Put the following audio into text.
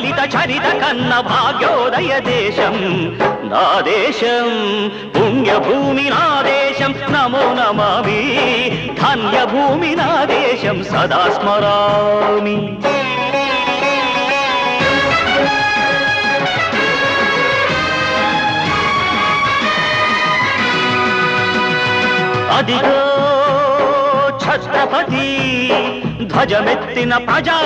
లలిత చరిత కన్న భాగ్యోదయ దేశం. నా దేశం పుణ్యభూమి నా దేశం నమో నమామి. ధన్యభూమి నా దేశం సదా స్మరామి. అదిగో ఛత్రపతి ధ్వజమెత్తిన ప్రజా